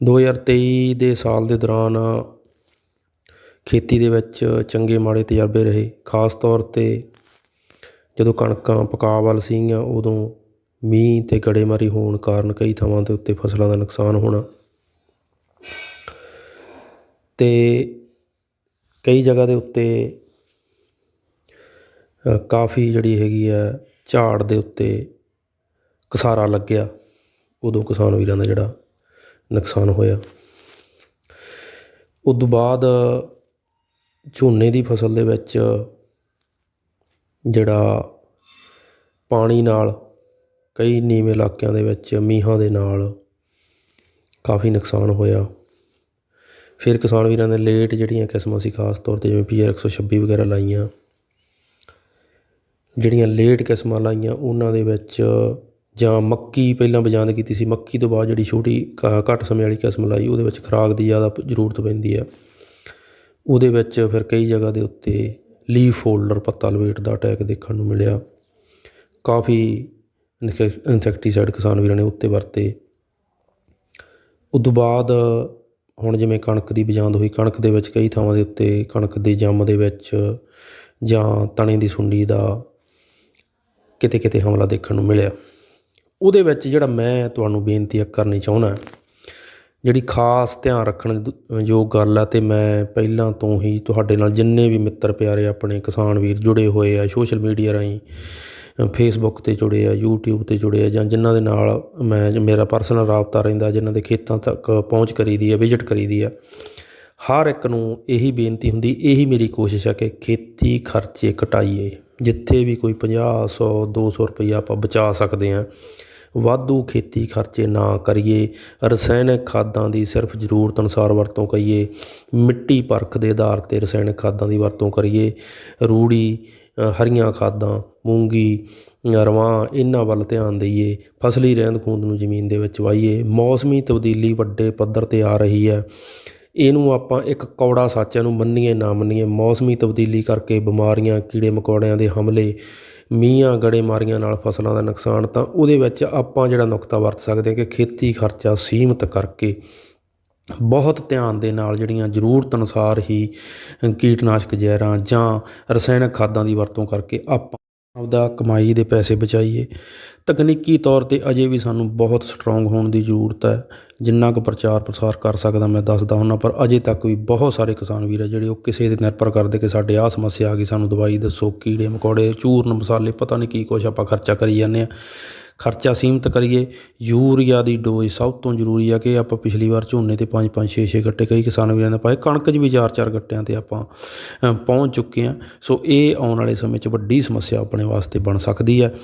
2023 ਦੇ ਸਾਲ ਦੇ ਦੌਰਾਨ ਖੇਤੀ ਦੇ ਵਿੱਚ ਚੰਗੇ ਮਾੜੇ ਤਜਰਬੇ ਰਹੇ। ਖਾਸ ਤੌਰ 'ਤੇ ਜਦੋਂ ਕਣਕਾਂ ਪਕਾ ਵੱਲ ਸੀਗੀਆਂ, ਉਦੋਂ ਮੀਂਹ ਅਤੇ ਗੜੇਮਾਰੀ ਹੋਣ ਕਾਰਨ ਕਈ ਥਾਵਾਂ ਦੇ ਉੱਤੇ ਫਸਲਾਂ ਦਾ ਨੁਕਸਾਨ ਹੋਣਾ ਅਤੇ ਕਈ ਜਗ੍ਹਾ ਦੇ ਉੱਤੇ ਕਾਫੀ ਜਿਹੜੀ ਹੈਗੀ ਆ, ਝਾੜ ਦੇ ਉੱਤੇ ਕਸਾਰਾ ਲੱਗਿਆ। ਉਦੋਂ ਕਿਸਾਨ ਵੀਰਾਂ ਦਾ ਜਿਹੜਾ ਨੁਕਸਾਨ ਹੋਇਆ। ਉਦੋਂ ਬਾਅਦ ਝੋਨੇ ਦੀ ਫਸਲ ਦੇ ਵਿੱਚ ਜਿਹੜਾ ਪਾਣੀ ਨਾਲ ਕਈ ਨੀਵੇਂ ਇਲਾਕਿਆਂ ਦੇ ਵਿੱਚ ਮੀਂਹਾਂ ਦੇ ਨਾਲ ਕਾਫੀ ਨੁਕਸਾਨ ਹੋਇਆ। ਫਿਰ ਕਿਸਾਨ ਵੀਰਾਂ ਨੇ ਲੇਟ ਜਿਹੜੀਆਂ ਕਿਸਮਾਂ ਸੀ, ਖਾਸ ਤੌਰ 'ਤੇ ਜਿਵੇਂ ਪੀ ਆਰ 126 ਵਗੈਰਾ ਲਾਈਆਂ, ਜਿਹੜੀਆਂ ਲੇਟ ਕਿਸਮਾਂ ਲਾਈਆਂ, ਉਹਨਾਂ ਦੇ ਵਿੱਚ ਜਾਂ ਮੱਕੀ ਪਹਿਲਾਂ ਬਜਾਂਦ ਕੀਤੀ ਸੀ, ਮੱਕੀ ਤੋਂ ਬਾਅਦ ਜਿਹੜੀ ਛੋਟੀ ਘ- ਘੱਟ ਸਮੇਂ ਵਾਲੀ ਕਿਸਮ ਲਾਈ, ਉਹਦੇ ਵਿੱਚ ਖੁਰਾਕ ਦੀ ਜ਼ਿਆਦਾ ਜ਼ਰੂਰਤ ਪੈਂਦੀ ਹੈ। ਉਹਦੇ ਵਿੱਚ ਫਿਰ ਕਈ ਜਗ੍ਹਾ ਦੇ ਉੱਤੇ ਲੀਫ ਫੋਲਡਰ ਪੱਤਾ ਲਵੇਟ ਦਾ ਅਟੈਕ ਦੇਖਣ ਨੂੰ ਮਿਲਿਆ। ਕਾਫੀ ਇਨਸੈਕਟੀਸਾਈਡ ਕਿਸਾਨ ਵੀਰਾਂ ਨੇ ਉੱਤੇ ਵਰਤੇ। ਉਦੋਂ ਬਾਅਦ ਹੁਣ ਜਿਵੇਂ ਕਣਕ ਦੀ ਬਜਾਂਦ ਹੋਈ, ਕਣਕ ਦੇ ਵਿੱਚ ਕਈ ਥਾਵਾਂ ਦੇ ਉੱਤੇ ਕਣਕ ਦੇ ਜੰਮ ਦੇ ਵਿੱਚ ਜਾਂ ਤਣੇ ਦੀ ਸੁੰਡੀ ਦਾ ਕਿਤੇ ਕਿਤੇ ਹਮਲਾ ਦੇਖਣ ਨੂੰ ਮਿਲਿਆ। ਉਹਦੇ ਵਿੱਚ ਜਿਹੜਾ ਮੈਂ ਤੁਹਾਨੂੰ ਬੇਨਤੀ ਕਰਨੀ ਚਾਹੁੰਦਾ ਜਿਹੜੀ ਖਾਸ ਧਿਆਨ ਰੱਖਣ ਯੋਗ ਗੱਲ ਆ ਅਤੇ ਮੈਂ ਪਹਿਲਾਂ ਤੋਂ ਹੀ ਤੁਹਾਡੇ ਨਾਲ ਜਿੰਨੇ ਵੀ ਮਿੱਤਰ ਪਿਆਰੇ ਆਪਣੇ ਕਿਸਾਨ ਵੀਰ ਜੁੜੇ ਹੋਏ ਆ ਸੋਸ਼ਲ ਮੀਡੀਆ ਰਾਹੀਂ ਫੇਸਬੁੱਕ ਤੇ ਜੁੜੇ ਆ ਯੂਟਿਊਬ ਤੇ ਜੁੜੇ ਆ, ਜਾਂ ਜਿਨ੍ਹਾਂ ਦੇ ਨਾਲ ਮੈਂ ਮੇਰਾ ਪਰਸਨਲ ਰਾਬਤਾ ਰਹਿੰਦਾ, ਜਿਨ੍ਹਾਂ ਦੇ ਖੇਤਾਂ ਤੱਕ ਪਹੁੰਚ ਕਰੀਦੀ ਆ ਵਿਜ਼ਿਟ ਕਰੀਦੀ ਆ, ਹਰ ਇੱਕ ਨੂੰ ਇਹੀ ਬੇਨਤੀ ਹੁੰਦੀ, ਇਹੀ ਮੇਰੀ ਕੋਸ਼ਿਸ਼ ਹੈ ਕਿ ਖੇਤੀ ਖਰਚੇ ਘਟਾਈਏ, ਜਿੱਥੇ ਵੀ ਕੋਈ 50 100 200 ਰੁਪਈਆ ਆਪਾਂ ਬਚਾ ਸਕਦੇ ਹਾਂ ਵਾਧੂ ਖੇਤੀ ਖਰਚੇ ਨਾ ਕਰੀਏ, ਰਸਾਇਣਿਕ ਖਾਦਾਂ ਦੀ ਸਿਰਫ ਜ਼ਰੂਰਤ ਅਨੁਸਾਰ ਵਰਤੋਂ ਕਰੀਏ, ਮਿੱਟੀ ਪਰਖ ਦੇ ਆਧਾਰ 'ਤੇ ਰਸਾਇਣਿਕ ਖਾਦਾਂ ਦੀ ਵਰਤੋਂ ਕਰੀਏ, ਰੂੜੀ ਹਰੀਆਂ ਖਾਦਾਂ, ਮੂੰਗੀ ਰਵਾਂ, ਇਹਨਾਂ ਵੱਲ ਧਿਆਨ ਦਈਏ, ਫਸਲੀ ਰਹਿੰਦ ਖੂੰਹਦ ਨੂੰ ਜ਼ਮੀਨ ਦੇ ਵਿੱਚ ਵਾਹੀਏ, ਮੌਸਮੀ ਤਬਦੀਲੀ ਵੱਡੇ ਪੱਧਰ 'ਤੇ ਆ ਰਹੀ ਹੈ। ਇਹਨੂੰ ਆਪਾਂ ਇੱਕ ਕੌੜਾ ਸੱਚ ਨੂੰ ਮੰਨੀਏ, ਨਾ ਮੰਨੀਏ, ਮੌਸਮੀ ਤਬਦੀਲੀ ਕਰਕੇ ਬਿਮਾਰੀਆਂ, ਕੀੜੇ ਮਕੌੜਿਆਂ ਦੇ ਹਮਲੇ, ਮੀਂਹਾਂ ਗੜੇਮਾਰੀਆਂ ਨਾਲ ਫਸਲਾਂ ਦਾ ਨੁਕਸਾਨ, ਤਾਂ ਉਹਦੇ ਵਿੱਚ ਆਪਾਂ ਜਿਹੜਾ ਨੁਕਤਾ ਵਰਤ ਸਕਦੇ ਹਾਂ ਕਿ ਖੇਤੀ ਖਰਚਾ ਸੀਮਤ ਕਰਕੇ ਬਹੁਤ ਧਿਆਨ ਦੇ ਨਾਲ ਜਿਹੜੀਆਂ ਜ਼ਰੂਰਤ ਅਨੁਸਾਰ ਹੀ ਕੀਟਨਾਸ਼ਕ ਜ਼ਹਿਰਾਂ ਜਾਂ ਰਸਾਇਣਕ ਖਾਦਾਂ ਦੀ ਵਰਤੋਂ ਕਰਕੇ ਆਪਾਂ ਆਪਦਾ ਕਮਾਈ ਦੇ ਪੈਸੇ ਬਚਾਈਏ। ਤਕਨੀਕੀ ਤੌਰ 'ਤੇ ਅਜੇ ਵੀ ਸਾਨੂੰ ਬਹੁਤ ਸਟਰੋਂਗ ਹੋਣ ਦੀ ਜ਼ਰੂਰਤ ਹੈ। ਜਿੰਨਾ ਕੁ ਪ੍ਰਚਾਰ ਪ੍ਰਸਾਰ ਕਰ ਸਕਦਾ ਮੈਂ ਦੱਸਦਾ ਹੁੰਦਾ, ਪਰ ਅਜੇ ਤੱਕ ਵੀ ਬਹੁਤ ਸਾਰੇ ਕਿਸਾਨ ਵੀਰ ਆ ਜਿਹੜੇ ਉਹ ਕਿਸੇ 'ਤੇ ਨਿਰਭਰ ਕਰਦੇ ਕਿ ਸਾਡੇ ਆਹ ਸਮੱਸਿਆ ਆ ਗਈ, ਸਾਨੂੰ ਦਵਾਈ ਦੱਸੋ, ਕੀੜੇ ਮਕੌੜੇ, ਚੂਰਨ ਮਸਾਲੇ, ਪਤਾ ਨਹੀਂ ਕੀ ਕੁਛ ਆਪਾਂ ਖਰਚਾ ਕਰੀ ਜਾਂਦੇ ਹਾਂ ਖਰਚਾ ਸੀਮਿਤ ਕਰੀਏ। ਯੂਰੀਆ ਦੀ ਡੋਜ਼ ਸਭ ਤੋਂ ਜ਼ਰੂਰੀ ਆ ਕਿ ਆਪਾਂ ਪਿਛਲੀ ਵਾਰ ਝੋਨੇ ਤੇ 5 5 6 6 ਗੱਟੇ ਕਈ ਕਿਸਾਨ ਵੀਰਾਂ ਨੇ ਪਾਏ। ਕਣਕ 'ਚ ਵੀ 4 4 ਗੱਟਿਆਂ ਤੇ ਆਪਾਂ ਪਹੁੰਚ ਚੁੱਕੇ ਆ। ਸੋ ਇਹ ਆਉਣ ਵਾਲੇ ਸਮੇਂ 'ਚ ਵੱਡੀ ਸਮੱਸਿਆ ਆਪਣੇ ਵਾਸਤੇ ਬਣ ਸਕਦੀ ਹੈ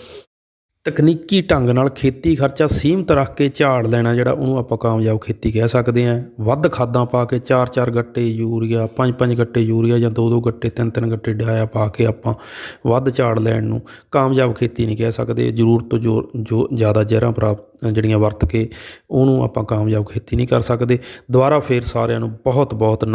ਤਕਨੀਕੀ ਢੰਗ ਨਾਲ ਖੇਤੀ ਖਰਚਾ ਸੀਮਤ ਰੱਖ ਕੇ ਝਾੜ ਲੈਣਾ ਜਿਹੜਾ ਉਹਨੂੰ ਆਪਾਂ ਕਾਮਯਾਬ ਖੇਤੀ ਕਹਿ ਸਕਦੇ ਹਾਂ। ਵੱਧ ਖਾਦਾਂ ਪਾ ਕੇ 4-4 ਗੱਟੇ ਯੂਰੀਆ 5-5 ਗੱਟੇ ਯੂਰੀਆ ਜਾਂ 2-2 ਗੱਟੇ 3-3 ਗੱਟੇ ਡਾਇਆ ਪਾ ਕੇ ਆਪਾਂ ਵੱਧ ਝਾੜ ਲੈਣ ਨੂੰ ਕਾਮਯਾਬ ਖੇਤੀ ਨਹੀਂ ਕਹਿ ਸਕਦੇ। ਜ਼ਰੂਰਤ ਤੋਂ ਜੋ ਜੋ ਜ਼ਿਆਦਾ ਜ਼ਹਿਰਾਂ ਪ੍ਰਾਪਤ ਜਿਹੜੀਆਂ ਵਰਤ ਕੇ ਉਹਨੂੰ ਆਪਾਂ ਕਾਮਯਾਬ ਖੇਤੀ ਨਹੀਂ ਕਰ ਸਕਦੇ। ਦੁਬਾਰਾ ਫੇਰ ਸਾਰਿਆਂ ਨੂੰ ਬਹੁਤ ਬਹੁਤ ਨਮ